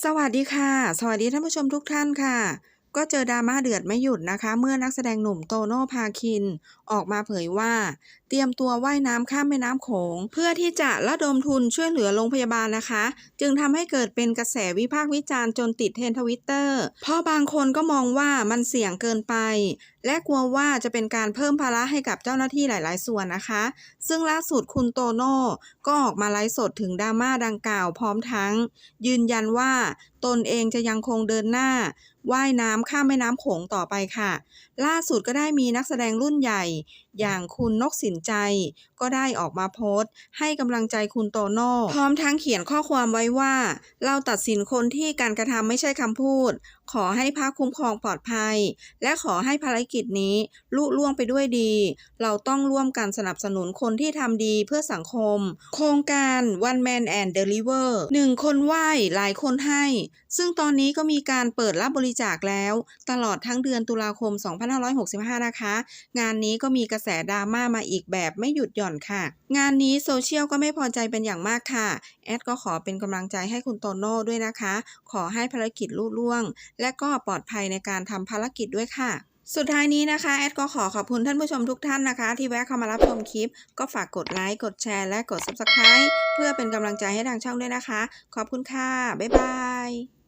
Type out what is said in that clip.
สวัสดีค่ะ สวัสดีท่านผู้ชมทุกท่านค่ะ ก็เจอดราม่าเดือดไม่หยุดนะคะ เมื่อนักแสดงหนุ่มโตโน่พาคิน ออกมาเผยว่า เตรียมตัวว่ายน้ำข้ามแม่น้ำโขง เพื่อที่จะระดมทุนช่วยเหลือโรงพยาบาลนะคะ จึงทำให้เกิดเป็นกระแสวิพากษ์วิจารณ์จนติดเทรนด์ทวิตเตอร์เพราะบางคนก็มองว่ามันเสี่ยงเกินไป และกลัวว่าจะเป็นการเพิ่มภาระให้กับเจ้าหน้าที่หลาย ๆ ส่วนนะคะ ซึ่งล่าสุดคุณโตโน่ก็ออกมาไลฟ์สดถึงดราม่าดังกล่าวพร้อมทั้ง ยืนยันว่าตนเองจะยังคงเดินหน้า ว่ายน้ำข้ามแม่น้ำโขงต่อไปค่ะ ล่าสุดก็ได้มีนักแสดงรุ่นใหญ่ อย่างคุณนกสินใจ ก็ได้ออกมาโพสต์ ให้กำลังใจคุณโตโน่พร้อมทั้งเขียนข้อความไว้ว่า เราตัดสินคนที่การกระทำไม่ใช่คำพูด ขอให้พระคุ้มครองปลอดภัย และขอให้ภารกิจนี้ลุล่วงไปด้วยดี เราต้องร่วมกันสนับสนุนคนที่ทำดีเพื่อสังคม โครงการ One Man and Deliver หนึ่งคนไหว้หลายคนให้ ซึ่งตอนนี้ก็มีการเปิดรับบริจาคแล้ว ตลอดทั้งเดือนตุลาคม 2565 นะคะ งานนี้ก็มีกระแสดราม่ามาอีกแบบไม่หยุดหย่อนค่ะ งานนี้โซเชียลก็ไม่พอใจเป็นอย่างมากค่ะ แอดก็ขอเป็นกำลังใจให้คุณโตโน่ด้วยนะคะ ขอให้ภารกิจลุล่วง และก็ปลอดภัยในการทำภารกิจด้วยค่ะ สุดท้ายนี้นะคะ แอดก็ขอขอบคุณท่านผู้ชมทุกท่านนะคะ ที่แวะเข้ามารับชมคลิป ก็ฝากกดไลค์ กดแชร์ และกด Subscribe เพื่อเป็นกำลังใจให้ทางช่องด้วยนะคะ ขอบคุณค่ะ บ๊ายบาย